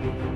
แ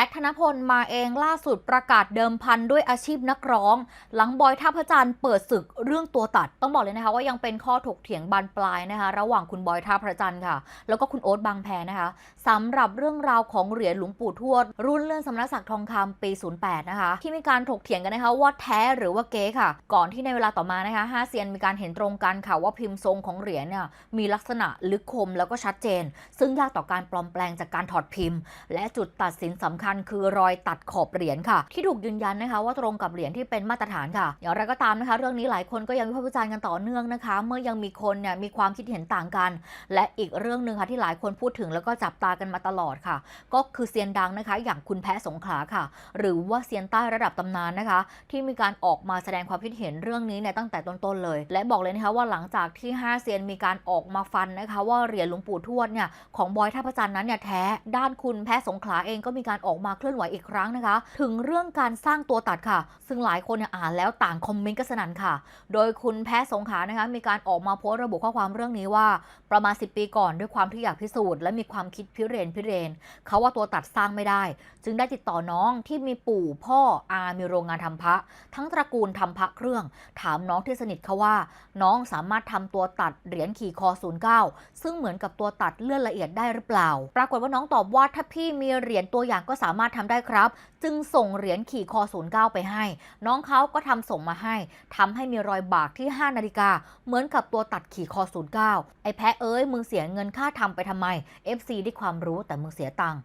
จ็คธนพลมาเองล่าสุดประกาศเดิมพันด้วยอาชีพนักร้อง หลังบอยท่าพระจันทร์เปิดศึกเรื่องตัวตัด ต้องบอกเลยนะคะว่ายังเป็นข้อถกเถียงบานปลายนะคะ ระหว่างคุณบอยท่าพระจันทร์ค่ะ แล้วก็คุณโอ๊ตบางแพนะคะสำหรับเรื่องราวของเหรียญหลวงปู่ทวด รุ่นเลื่อนสมณศักดิ์ทองคำปี 08 นะคะ ที่มีการถกเถียงกันนะคะว่าแท้หรือว่าเก๊ค่ะ ก่อนที่ในเวลาต่อมานะคะห้าเซียนมีการเห็นตรงกันค่ะว่าพิมพ์ทรงของเหรียญเนี่ยมีลักษณะลึกคมแล้วก็ชัดเจน ซึ่งยากต่อการปลอมแปลงจากการถอดพิมพ์ และจุดตัดสินสำคัญคือรอยตัดขอบเหรียญค่ะ ที่ถูกยืนยันนะคะว่าตรงกับเหรียญที่เป็นมาตรฐานค่ะ อย่างไรก็ตามนะคะ เรื่องนี้หลายคนก็ยังวิพากษ์วิจารณ์กันต่อเนื่องนะคะ เมื่อยังมีคนเนี่ยมีความคิดเห็นต่างกัน และอีกเรื่องหนึ่งค่ะที่หลายคนพูดถึงแล้วก็จับตากันมาตลอดค่ะ ก็คือเซียนดังนะคะ อย่างคุณแพะสงขลาค่ะ หรือว่าเซียนใต้ระดับตำนานนะคะ ที่มีการออกมาแสดงความคิดเห็นเรื่องนี้เนี่ยตั้งแต่ต้นๆเลย และบอกเลยนะคะว่าหลังจากที่ห้าเซียนมีการออกมาฟันนะคะ ว่าเหรียญหลวงปู่ทวดเนี่ยของบอยท่าพระจันทร์นั้นเนี่ยแท้ด้านคุณแพะสงขลาเองก็มีการออกมาเคลื่อนไหวอีกครั้งนะคะ ถึงเรื่องการสร้างตัวตัดค่ะ ซึ่งหลายคนเนี่ยอ่านแล้วต่างคอมเมนต์กันสนั่นค่ะ โดยคุณแพะสงขานะคะมีการออกมาโพสต์ระบุข้อความเรื่องนี้ว่า ประมาณ 10 ปีก่อนด้วยความที่อยากพิสูจน์และมีความคิดพิเรนพิเรนเขาว่าตัวตัดสร้างไม่ได้ จึงได้ติดต่อน้องที่มีปู่พ่ออามีโรงงานทำพระ ทั้งตระกูลทำพระเครื่อง ถามน้องที่สนิทเขาว่า น้องสามารถทำตัวตัดเหรียญขี่คอ09ซึ่งเหมือนกับตัวตัดเลื่อนละเอียดได้หรือเปล่า ปรากฏว่าน้องตอบว่าถ้าพี่มีเหรียญตัวอย่างก็สาามารถทำได้ครับ จึงส่งเหรียญขี่คอ 09 ไปให้ น้องเขาก็ทำส่งมาให้ทำให้มีรอยบากที่ 5 นาฬิกา เหมือนกับตัวตัดขี่คอ 09 ไอ้แพะเอ้ย มึงเสียเงินค่าทำไปทำไม FC ได้ความรู้แต่มึงเสียตังค์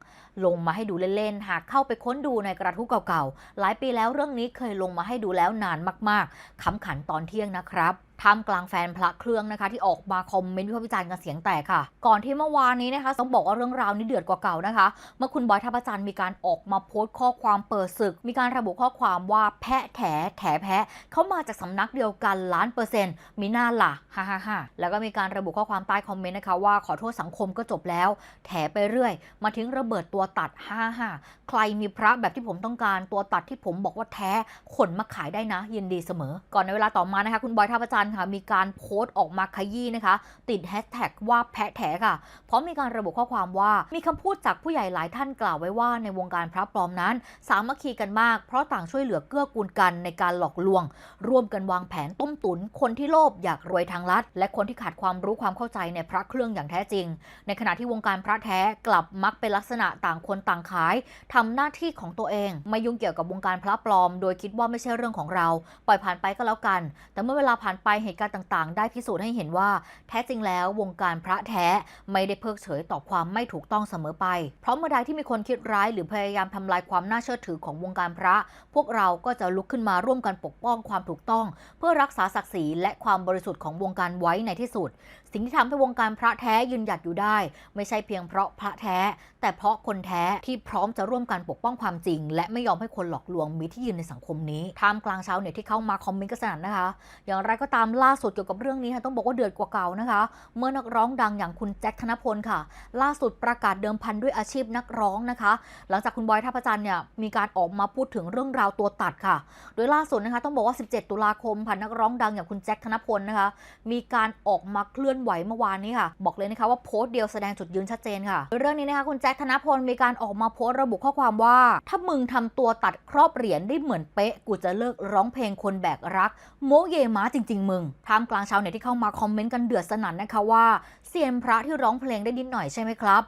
ลงมาให้ดูเล่นๆ หากเข้าไปค้นดูในกระทู้เก่าๆ หลายปีแล้วเรื่องนี้เคยลงมาให้ดูแล้วนานมากๆขำขันตอนเที่ยงนะครับ ท่ามกลางแฟนพระเครื่องนะคะ ที่ออกมาคอมเมนต์วิพากษ์วิจารณ์กันเสียงแตกค่ะ ก่อนที่เมื่อวานนี้นะคะต้องบอกว่าเรื่องราวนี้เดือดกว่าเก่านะคะ เมื่อคุณบอยท่าประจันมีการออกมาโพสต์ข้อความเปิดศึก มีการระบุข้อความว่าแพะแถแถแพะเขามาจากสำนักเดียวกันล้านเปอร์เซ็นต์มีหน้าล่ะฮ่าฮ่าฮ่าแล้วก็มีการระบุข้อความใต้คอมเมนต์นะคะว่าขอโทษสังคมก็จบแล้ว แถไปเรื่อย มาทิ้งระเบิดตัวตัดฮ่าฮ่าใครมีพระแบบที่ผมต้องการตัวตัดที่ผมบอกว่าแท้ขนมาขายได้นะ ยินดีเสมอ ก่อนในเวลาต่อมานะคะ คุณบอยท่าประจันทร์ค่ะมีการโพสต์ออกมาขยี้นะคะ ติดแฮชแท็กว่าแพะแถค่ะพร้อมมีการระบุข้อความว่า มีคำพูดจากผู้ใหญ่หลายท่านกล่าวไว้ว่าในวงการพระปลอมนั้น สามัคคีกันมาก เพราะต่างช่วยเหลือเกื้อกูลกันในการหลอกลวง ร่วมกันวางแผนต้มตุน คนที่โลภอยากรวยทางลัด และคนที่ขาดความรู้ความเข้าใจในพระเครื่องอย่างแท้จริง ในขณะที่วงการพระแท้กลับมักเป็นลักษณะต่างคนต่างขายทำหน้าที่ของตัวเอง ไม่ยุ่งเกี่ยวกับวงการพระปลอม โดยคิดว่าไม่ใช่เรื่องของเรา ปล่อยผ่านไปก็แล้วกัน แต่เมื่อเวลาผ่านไปเหตุการณ์ต่างๆ ได้พิสูจน์ให้เห็นว่า แท้จริงแล้ววงการพระแท้ไม่ได้เพิกเฉยต่อความไม่ถูกต้องเสมอไป เพราะเมื่อใดที่มีคนคิดร้ายหรือพยายามทำลายความน่าเชื่อถือของวงการพระ พวกเราก็จะลุกขึ้นมาร่วมกันปกป้องความถูกต้อง เพื่อรักษาศักดิ์ศรีและความบริสุทธิ์ของวงการไว้ในที่สุด สิ่งที่ทำให้วงการพระแท้ยืนหยัดอยู่ได้ ไม่ใช่เพียงเพราะพระแท้ แต่เพราะคนแท้ที่พร้อมจะร่วมกันปกป้องความจริง และไม่ยอมให้คนหลอกลวงมีที่ยืนในสังคมนี้ท่ามกลางชาวเน็ตที่เข้ามาคอมเมนต์กันสนั่นนะคะ อย่างไรก็ตามล่าสุดเกี่ยวกับเรื่องนี้ค่ะต้องบอกว่าเดือดกว่าเก่านะคะ เมื่อนักร้องดังอย่างคุณแจ็คธนพลค่ะ ล่าสุดประกาศเดิมพันด้วยอาชีพนักร้องนะคะ หลังจากคุณบอยท่าประจันทร์เนี่ยมีการออกมาพูดถึงเรื่องราวตัวตัดค่ะ โดยล่าสุดนะคะต้องบอกว่า 17 ตุลาคมค่ะนักร้องดังอย่างคุณแจ็คธนพลนะคะ มีการออกมาเคลื่อนไหวเมื่อวานนี้ค่ะ บอกเลยนะคะว่าโพสต์เดียวแสดงจุดยืนชัดเจนค่ะเรื่องนี้นะคะคุณแจ็คธนพลมีการออกมาโพสต์ระบุข้อความว่า ถ้ามึงทำตัวตัดครอบเหรียญได้เหมือนเป๊ะกูจะเลิกร้องเพลงคนแบกรัก โมเยม้าจริง ๆมึงท่ามกลางชาวเน็ตที่เข้ามาคอมเมนต์กันเดือดสนั่นนะคะว่าเสียนพระที่ร้องเพลงได้นิดหน่อยใช่ไหมครับ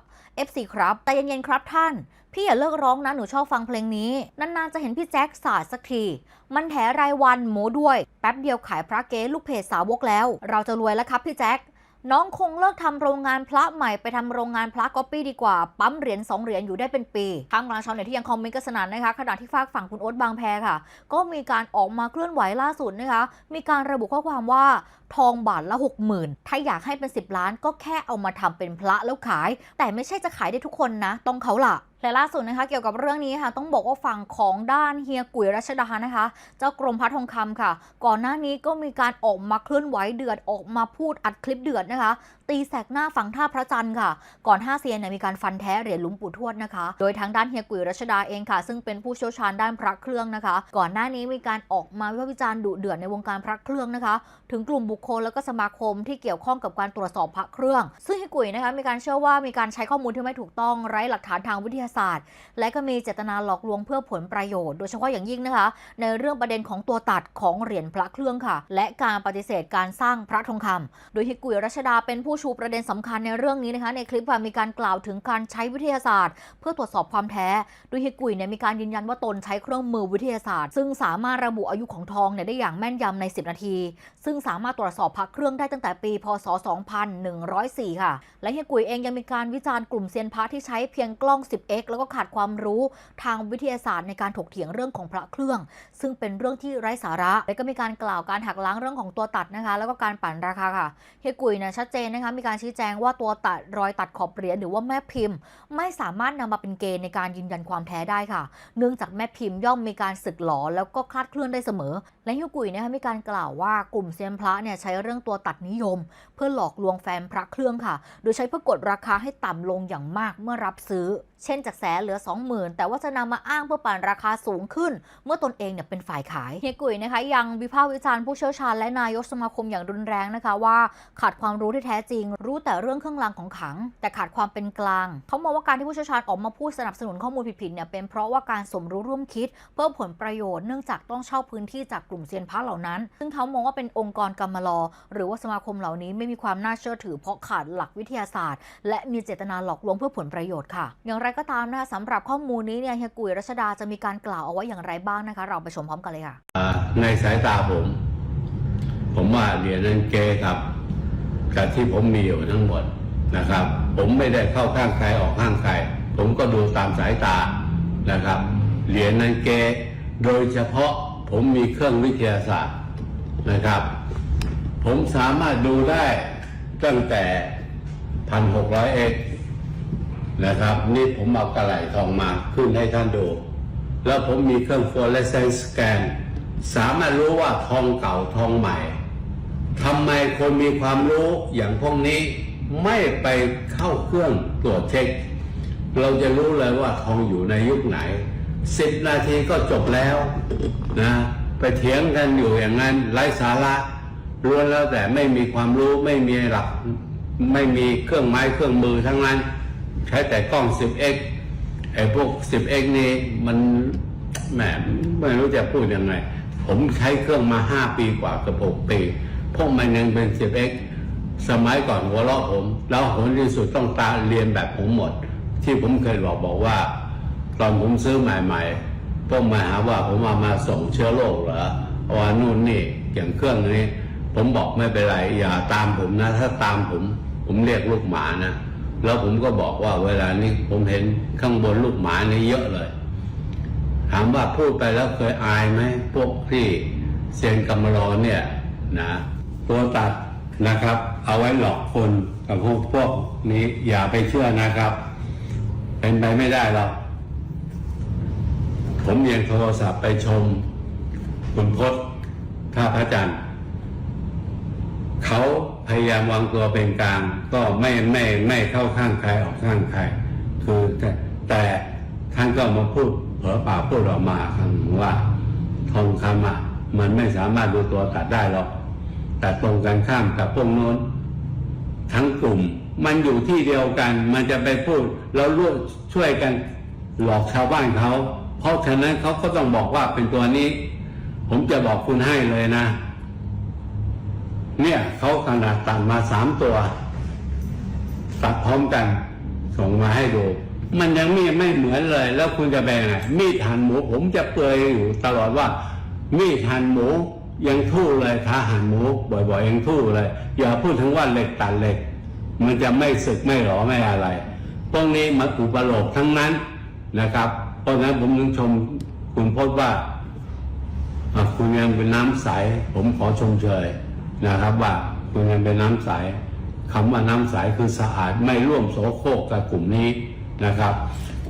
FC ครับแต่เย็นๆครับท่าน พี่อย่าเลิกร้องนะหนูชอบฟังเพลงนี้ นานๆจะเห็นพี่แจ็คสาดสักที มันแถรายวันโมด้วย แป๊บเดียวขายพระเก๊ลูกเพจสาวกแล้ว เราจะรวยแล้วครับพี่แจ็ค น้องคงเลิกทำโรงงานพระใหม่ไปทำโรงงานพระก๊อปปี้ดีกว่า ปั๊มเหรียญ2เหรียญอยู่ได้เป็นปีทางกลางชาวเน็ตที่ยังคอมเมนต์กันสนั่นนะคะขณะที่ฝากฝั่งคุณโอ๊ตบางแพค่ะ ก็มีการออกมาเคลื่อนไหวล่าสุดนะคะ มีการระบุข้อความว่าทองบาทละ 60,000 ถ้าอยากให้เป็น 10 ล้านก็แค่เอามาทำเป็นพระแล้วขาย แต่ไม่ใช่จะขายได้ทุกคนนะ ต้องเขาล่ะและล่าสุดนะคะเกี่ยวกับเรื่องนี้ค่ะต้องบอกว่าฝั่งของด้านเฮียกุยรัชดานะคะ เจ้ากรมพระทองคำค่ะ ก่อนหน้านี้ก็มีการออกมาเคลื่อนไหวเดือดออกมาพูดอัดคลิปเดือดนะคะ ตีแสกหน้าฝั่งท่าพระจันทร์ค่ะ ก่อนห้าเซียนเนี่ยมีการฟันแท้เหรียญหลุงปู่ทวดนะคะ โดยทางด้านเฮียกุยรัชดาเองค่ะ ซึ่งเป็นผู้เชี่ยวชาญด้านพระเครื่องนะคะ ก่อนหน้านี้มีการออกมาวิพากษ์วิจารณ์ดุเดือดในวงการพระเครื่องนะคะ ถึงกลุ่มบุคคลแล้วก็สมาคมที่เกี่ยวข้องกับการตรวจสอบพระเครื่อง ซึ่งเฮียกุยนะคะมีการเชื่อว่ามีการใช้ข้อมูลที่ไม่ถูกต้องไร้หลักฐานทางวิทยาศาสตร์ และก็มีเจตนาหลอกลวงเพื่อผลประโยชน์ โดยเฉพาะอย่างยิ่งนะคะ ในเรื่องประเด็นของตัวตัดของเหรียญพระเครื่องค่ะ และการปฏิเสธการสร้างพระทองคำโดยฮิกุยรัชดาเป็นผู้ชูประเด็นสำคัญในเรื่องนี้นะคะในคลิปค่ะมีการกล่าวถึงการใช้วิทยาศาสตร์ เพื่อตรวจสอบความแท้ โดยฮิกุยเนี่ยมีการยืนยันว่าตนใช้เครื่องมือวิทยาศาสตร์ ซึ่งสามารถระบุอายุของทองเนี่ยได้อย่างแม่นยำใน 10 นาที ซึ่งสามารถตรวจสอบพระเครื่องได้ตั้งแต่ปี พศ 2104 ค่ะ และเฮียกุยเองยังมีการวิจารณ์กลุ่มเซียนพระที่ใช้เพียงกล้อง 10x แล้วก็ขาดความรู้ทางวิทยาศาสตร์ในการถกเถียงเรื่องของพระเครื่อง ซึ่งเป็นเรื่องที่ไร้สาระ และก็มีการกล่าวการหักล้างเรื่องของตัวตัดนะคะ แล้วก็การปั่นราคาค่ะเฮียกุยเนี่ยชัดเจนนะคะมีการชี้แจงว่าตัวตัดรอยตัดขอบเหรียญหรือว่าแม่พิมพ์ ไม่สามารถนำมาเป็นเกณฑ์ในการยืนยันความแท้ได้ค่ะ เนื่องจากแม่พิมพ์ย่อมมีการสึกหลอแล้วก็คลาดเคลื่อนได้เสมอ และฮิวกุยนะคะมีการกล่าวว่ากลุ่มเซียนพระเนี่ยใช้เรื่องตัวตัดนิยม เพื่อหลอกลวงแฟนพระเครื่องค่ะ โดยใช้เพื่อกดราคาให้ต่ำลงอย่างมากเมื่อรับซื้อ เช่นจากแสนเหลือ 20,000 แต่ว่าจะนำมาอ้างเพื่อปั่นราคาสูงขึ้น เมื่อตนเองเนี่ยเป็นฝ่ายขายเฮียกุยนะคะยังวิพากษ์วิจารณ์ผู้เชี่ยวชาญและนายกสมาคมอย่างรุนแรงนะคะว่าขาดความรู้ที่แท้จริง รู้แต่เรื่องเครื่องรางของขลัง แต่ขาดความเป็นกลาง เขามองว่าการที่ผู้เชี่ยวชาญออกมาพูดสนับสนุนข้อมูลผิดๆเนี่ยเป็นเพราะว่าการสมรู้ร่วมคิด เพื่อผลประโยชน์เนื่องจากต้องเช่าพื้นที่จากกลุ่มเซียนพระเหล่านั้น ซึ่งเขามองว่าเป็นองค์กรกรรมลอ หรือว่าสมาคมเหล่านี้ไม่มีความน่าเชื่อถือเพราะขาดหลักวิทยาศาสตร์ และมีเจตนาหลอกลวงเพื่อผลประโยชน์ค่ะ อย่างไรก็ตามนะคะสำหรับข้อมูลนี้เนี่ยเฮียกุยรัชดาจะมีการกล่าวเอาไว้อย่างไรบ้างนะคะ เราไปชมพร้อมกันเลยค่ะในสายตาผม ผมว่าเหรียญนั้นเกครับกับที่ผมมีอยู่ทั้งหมดนะครับ ผมไม่ได้เข้าข้างใครออกข้างใครผมก็ดูตามสายตานะครับ เหรียญนั้นเกโดยเฉพาะผมมีเครื่องวิทยาศาสตร์นะครับ ผมสามารถดูได้ตั้งแต่พั นะครับ นี่ผมเอากระไหลทองมาขึ้นให้ท่านดู แล้วผมมีเครื่อง fluorescence scan สามารถรู้ว่าทองเก่าทองใหม่ทำไมคนมีความรู้อย่างพวกนี้ไม่ไปเข้าเครื่องตรวจเช็ค เราจะรู้เลยว่าทองอยู่ในยุคไหนสิบนาทีก็จบแล้วนะไปเถียงกันอยู่อย่างนั้นไร้สาระล้วนแล้วแต่ไม่มีความรู้ไม่มีหลัก ไม่มีเครื่องไม้เครื่องมือทั้งนั้น ใช้แต่กล้อง 10x ไอ้พวก 10x นี้มันแหมไม่รู้จะพูดยังไง ผมใช้เครื่องมา 5 ปีกว่ากับ6ปีพวกมันยังเป็น 10x สมัยก่อนหัวเราะผม แล้วผลที่สุดต้องตาเรียนแบบผมหมด ที่ผมเคยบอกบอกว่า ตอนผมซื้อใหม่ๆพวกมาหาว่าผมเอามาส่งเชื้อโรคเหรอว่านู่นนี่อย่างเครื่องนี้ ผมบอกไม่เป็นไร อย่าตามผมนะ ถ้าตามผม ผมเรียกลูกหมานะ แล้วผมก็บอกว่าเวลานี้ผมเห็นข้างบนลูกหมานี่เยอะเลย ถามว่าพูดไปแล้วเคยอายไหมพวกที่เซียนกรรมรอนเนี่ยนะตัวตัดนะครับ เอาไว้หลอกคนกับพวกพวกนี้อย่าไปเชื่อนะครับ เป็นไปไม่ได้หรอกผมยังโทรศัพท์ไปชม คุณพศท่าพระจันทร์เขา พยายามวางตัวเป็นกลางก็ไม่ไม่ไม่เข้าข้างใครออกข้างใครคือแต่แต่ท่านก็มาพูดเผลอปากพูดออกมาครั้งหนึ่งว่าทองคำอะมันไม่สามารถดูตัวตัดได้หรอกแต่ตรงกันข้ามกับพวกโน้น ทั้งกลุ่ม มันอยู่ที่เดียวกัน มันจะไปพูดแล้วร่วมช่วยกันหลอกชาวบ้านเขา เพราะฉะนั้นเขาก็ต้องบอกว่าเป็นตัวนี้ ผมจะบอกคุณให้เลยนะ เนี่ยเขาขนาดตัดมาสามตัว ตัดพร้อมกัน ส่งมาให้ดู มันยังมีไม่เหมือนเลย แล้วคุณจะแบ่งไงมีดหั่นหมูผมจะเปยอยู่ตลอดว่า มีดหั่นหมูยังทู่เลยถ้าหั่นหมูบ่อยๆยังทู่เลย อย่าพูดถึงว่าเหล็กตัดเหล็ก มันจะไม่สึกไม่หรอไม่อะไรพวกนี้มาอุปโลกทั้งนั้นนะครับเพราะฉะนั้นผมถึงชมคุณพจน์ว่าคุณยังเป็นน้ำใส ผมขอชมเชย นะครับว่าคุณยังเป็นน้ำใสคำว่าน้ำใสคือสะอาดไม่ร่วมโสโครกกับกลุ่มนี้นะครับ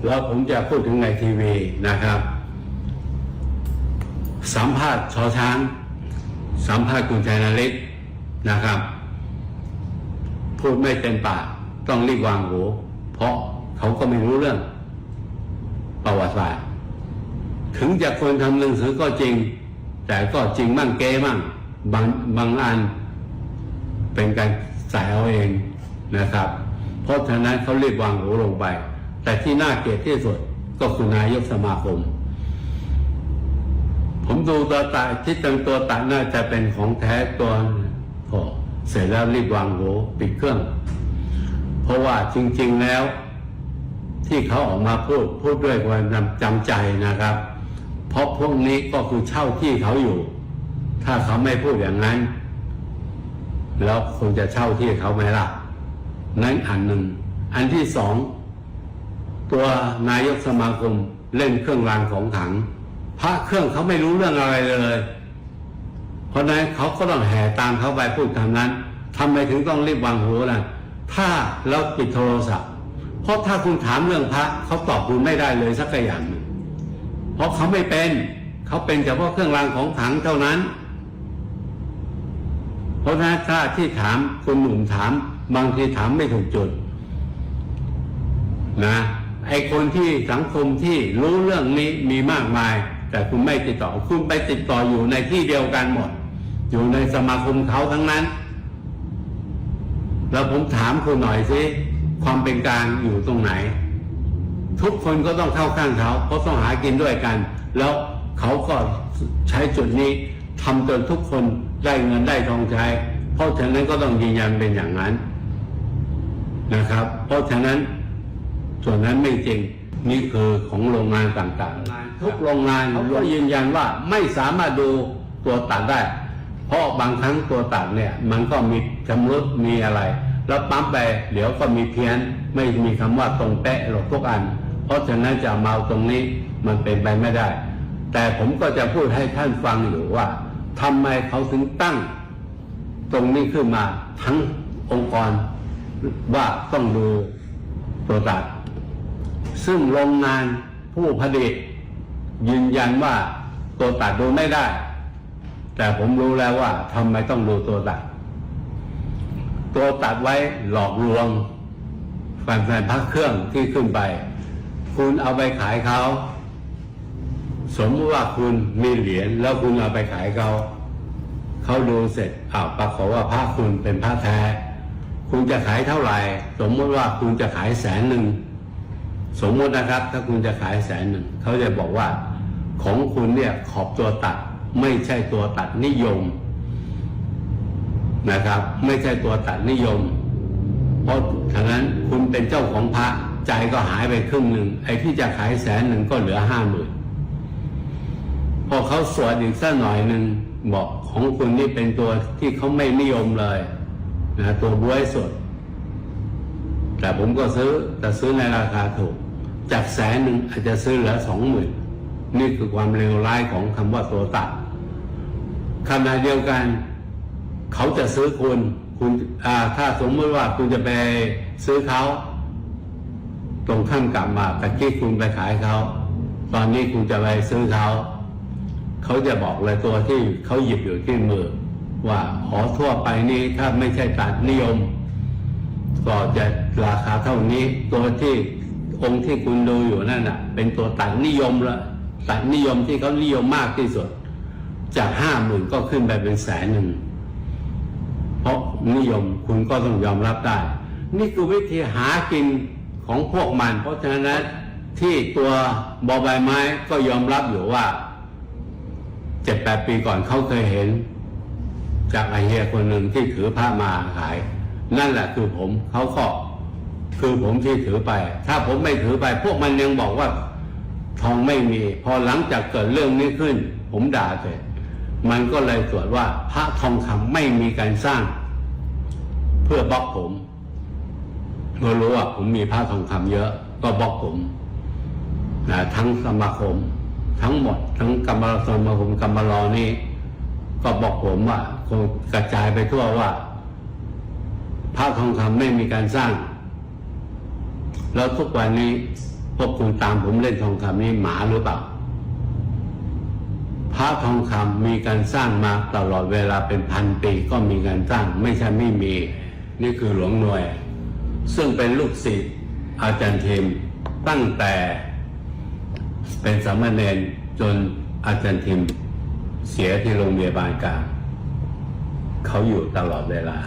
แล้วผมจะพูดถึงในทีวีนะครับ สัมภาษณ์ชอช้าง สัมภาษณ์คุณชัยนฤทธิ์นะครับ พูดไม่เต็มปากต้องรีบวางหูเพราะเขาก็ไม่รู้เรื่องประวัติศาสตร์ถึงจะควรทำหนังสือก็จริง แต่ก็จริงมั่งเกมั่ง บางบางอันเป็นการใส่เอาเองนะครับ เพราะฉะนั้นเขารีบวางหูลงไป แต่ที่น่าเกลียดที่สุดก็คือนายกสมาคม ผมดูตัวตาที่ตั้งตัวตาน่าจะเป็นของแท้ตัวพอเสร็จแล้วรีบวางหูปิดเครื่อง เพราะว่าจริง ๆแล้ว ที่เขาออกมาพูดพูดด้วยความจำใจนะครับ เพราะพวกนี้ก็คือเช่าที่เขาอยู่ ถ้าเขาไม่พูดอย่างนั้น แล้วคงจะเช่าที่เขาไหมล่ะ นั้นอันหนึ่ง อันที่สอง ตัวนายกสมาคมเล่นเครื่องรางของขลัง พระเครื่องเขาไม่รู้เรื่องอะไรเลย เพราะนั้นเขาก็ต้องแห่ตามเขาไปพูดคำนั้นทำไมถึงต้องรีบวางหูล่ะ ถ้าเราปิดโทรศัพท์ เพราะถ้าคุณถามเรื่องพระเขาตอบคุณไม่ได้เลยสักอย่าง เพราะเขาไม่เป็น เขาเป็นเฉพาะเครื่องรางของขลังเท่านั้น เพราะฉะนั้นถ้าที่ถามคุณหนุ่มถาม บางทีถามไม่ถูกจุดนะไอคนที่สังคมที่รู้เรื่องนี้มีมากมาย แต่คุณไม่ติดต่อ คุณไปติดต่ออยู่ในที่เดียวกันหมด อยู่ในสมาคมเขาทั้งนั้น แล้วผมถามคุณหน่อยสิความเป็นกลางอยู่ตรงไหน ทุกคนก็ต้องเข้าข้างเขาเพราะต้องหากินด้วยกัน แล้วเขาก็ใช้จุดนี้ทำจนทุกคนได้เงินได้ทองใช้ เพราะฉะนั้นก็ต้องยืนยันเป็นอย่างนั้นนะครับ เพราะฉะนั้นส่วนนั้นไม่จริงนี่คือของโรงงานต่างๆ ทุกโรงงานเขาก็ยืนยันว่าไม่สามารถดูตัวตัดได้ เพราะบางครั้งตัวตัดเนี่ย มันก็มีชำรุดมีอะไร แล้วปั๊มไปเดี๋ยวก็มีเพี้ยนไม่มีคำว่าตรงเป๊ะหรอกทุกอัน เพราะฉะนั้นจะมาเอาตรงนี้มันเป็นไปไม่ได้ แต่ผมก็จะพูดให้ท่านฟังอยู่ว่า ทำไมเขาถึงตั้ง ตรงนี้ขึ้นมาทั้งองค์กรว่าต้องดูตัวตัดซึ่งโรงงานผู้ผลิตยืนยันว่าตัวตัดดูไม่ได้ แต่ผมรู้แล้วว่าทำไมต้องดูตัวตัด ตัวตัดไว้หลอกลวงแฟนๆพักเครื่องที่ขึ้นไป คุณเอาไปขายเขา สมมติว่าคุณมีเหรียญแล้วคุณเอาไปขายเขาเขาดูเสร็จอ้าวปรากฏว่าพระคุณเป็นพระแท้ คุณจะขายเท่าไหร่ สมมติว่าคุณจะขายแสนหนึ่งสมมตินะครับ ถ้าคุณจะขายแสนหนึ่งเขาจะบอกว่า ของคุณเนี่ยขอบตัวตัด ไม่ใช่ตัวตัดนิยมนะครับ ไม่ใช่ตัวตัดนิยม เพราะฉะนั้นคุณเป็นเจ้าของพระใจก็หายไปครึ่งหนึ่งไอ้ที่จะขายแสนหนึ่งก็เหลือห้าหมื่น เขาสวดอีกสักหน่อยหนึ่งบอกของคุณนี่เป็นตัวที่เขาไม่นิยมเลยนะตัวบวยสด แต่ผมก็ซื้อแต่ซื้อในราคาถูก จากแสนหนึ่งอาจจะซื้อเหลือสองหมื่นนี่คือความเลวร้ายของคำว่าตัวตัดขณะเดียวกัน เขาจะซื้อคุณคุณถ้าสมมติว่าคุณจะไปซื้อเขาตรงข้ามกลับมาตะกี้คุณไปขายเขา ตอนนี้คุณจะไปซื้อเขา เขาจะบอกเลยตัวที่เขาหยิบอยู่ที่มือ ว่าหอทั่วไปนี้ถ้าไม่ใช่ตัดนิยม ก็จะราคาเท่านี้ ตัวที่องค์ที่คุณดูอยู่นั่นน่ะ เป็นตัวตัดนิยมละตัดนิยมที่เขานิยมมากที่สุด จากห้าหมื่นก็ขึ้นไปเป็นแสนหนึ่งเพราะนิยมคุณก็ต้องยอมรับได้ นี่คือวิธีหากินของพวกมัน เพราะฉะนั้นที่ตัวบอใบไม้ก็ยอมรับอยู่ว่า เจ็ดแปดปีก่อนเขาเคยเห็น จากไอเฮียคนหนึ่งที่ถือผ้ามาขาย นั่นแหละคือผมเขาก็คือผมที่ถือไป ถ้าผมไม่ถือไป พวกมันยังบอกว่าทองไม่มี พอหลังจากเกิดเรื่องนี้ขึ้น ผมด่าเสร็จมันก็เลยตรวจว่าพระทองคำไม่มีการสร้าง เพื่อบล็อกผมเมื่อรู้ว่าผมมีพระทองคำเยอะ ก็บล็อกผมนะทั้งสมาคม ทั้งหมด ทั้งกรรมรสมาคมกรรมรอนี่ก็บอกผมว่าคงกระจายไปทั่วว่าพระทองคำไม่มีการสร้าง แล้วทุกวันนี้พวกคุณตามผมเล่นทองคำนี่หมาหรือเปล่าพระทองคำมีการสร้างมาตลอดเวลาเป็นพันปีก็มีการสร้าง ไม่ใช่ไม่มี นี่คือหลวงหน่วย ซึ่งเป็นลูกศิษย์อาจารย์เทมตั้งแต่ เป็นสามเณรจนอาจารย์เทมเสียที่โรงพยาบาลกลางเขาอยู่ตลอดเวลา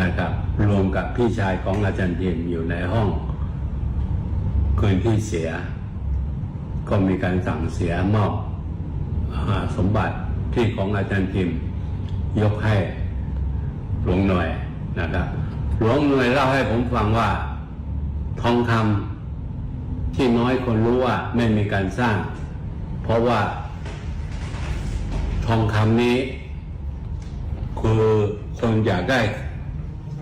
นะครับ รวมกับพี่ชายของอาจารย์เทมอยู่ในห้องคืนที่เสีย ก็มีการสั่งเสียมอบอสมบัติที่ของอาจารย์พิมยกให้หลวงหน่วยนะครับ หลวงหน่วยเล่าให้ผมฟังว่าทองคำ ที่น้อยคนรู้ว่าไม่มีการสร้าง เพราะว่าทองคำนี้ คือคนอยากได้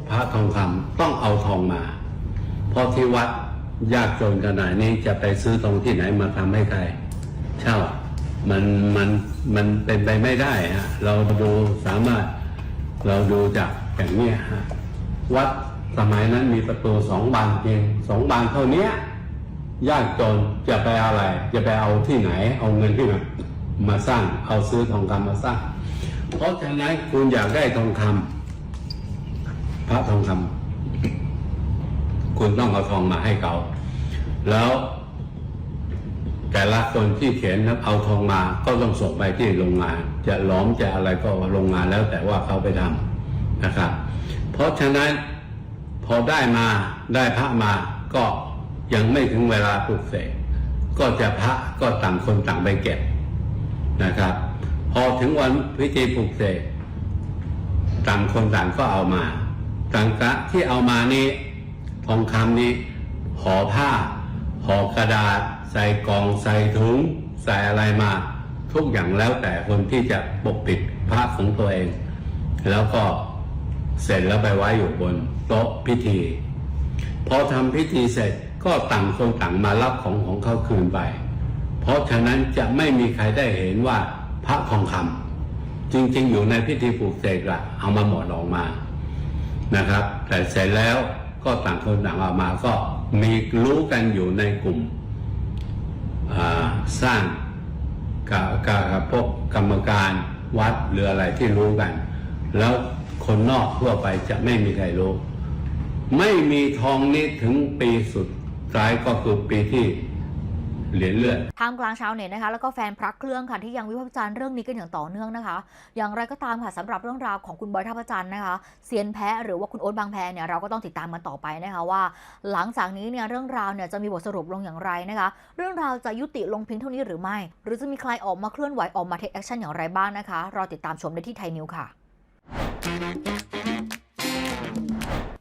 พระทองคำต้องเอาทองมา เพราะที่วัดยากจนขนาดนี้จะไปซื้อตรงที่ไหนมาทำให้ใคร เช่ามันมันมันเป็นไปไม่ได้ฮะเราดูสามารถเราดูจากอย่างนี้ฮะวัดสมัยนั้นมีประตูสองบานเพียงสองบานเท่านี้ ยากจนจะไปอะไร จะไปเอาที่ไหน เอาเงินที่ไหนมาสร้างเอาซื้อทองคำมาสร้าง เพราะฉะนั้นคุณอยากได้ทองคำพระทองคำคุณต้องเอาทองมาให้เขาแล้วแต่ละคนที่เขียนเอาทองมาก็ต้องส่งไปที่โรงงาน จะล้อมจะอะไรก็โรงงานแล้วแต่ว่าเขาไปทำนะครับ เพราะฉะนั้นพอได้มาได้พระมาก็ ยังไม่ถึงเวลาปลุกเสกก็จะพระก็ต่างคนต่างไปเก็บนะครับ พอถึงวันพิธีปลุกเสกต่างคนต่างก็เอามาต่างกะที่เอามานี้ทองคำนี้ห่อผ้าห่อกระดาษ ใส่กล่องใส่ถุง ใส่อะไรมา ทุกอย่างแล้วแต่คนที่จะปกปิดพระของตัวเอง แล้วก็เสร็จแล้วไปไว้อยู่บนโต๊ะพิธี พอทำพิธีเสร็จ ก็ต่างคนต่างมารับของของเขาคืนไป เพราะฉะนั้นจะไม่มีใครได้เห็นว่าพระทองคำจริง ๆ อยู่ในพิธีปลูกเสกละเอามาหมดออกมานะครับ แต่เสร็จแล้วก็ต่างคนต่างเอามาก็มีรู้กันอยู่ในกลุ่มสร้างกับกับกับพวกกรรมการวัดหรืออะไรที่รู้กัน แล้วคนนอกทั่วไปจะไม่มีใครรู้ ไม่มีทองนี้ถึงปีสุด ท้ายก็คือปีที่เหรียญเลือดท่ามกลางชาวเน็ตนะคะแล้วก็แฟนพระเครื่องค่ะที่ยังวิพากษ์วิจารณ์เรื่องนี้กันอย่างต่อเนื่องนะคะ อย่างไรก็ตามค่ะสำหรับเรื่องราวของคุณบอยท่าพระจันทร์นะคะเซียนแพ้หรือว่าคุณโอ๊ตบางแพเนี่ยเราก็ต้องติดตามกันต่อไปนะคะว่า หลังจากนี้เนี่ยเรื่องราวเนี่ยจะมีบทสรุปลงอย่างไรนะคะ เรื่องราวจะยุติลงเพียงเท่านี้หรือไม่ หรือจะมีใครออกมาเคลื่อนไหวออกมาเทคแอคชั่นอย่างไรบ้างนะคะรอติดตามชมได้ที่ไทยนิวค่ะ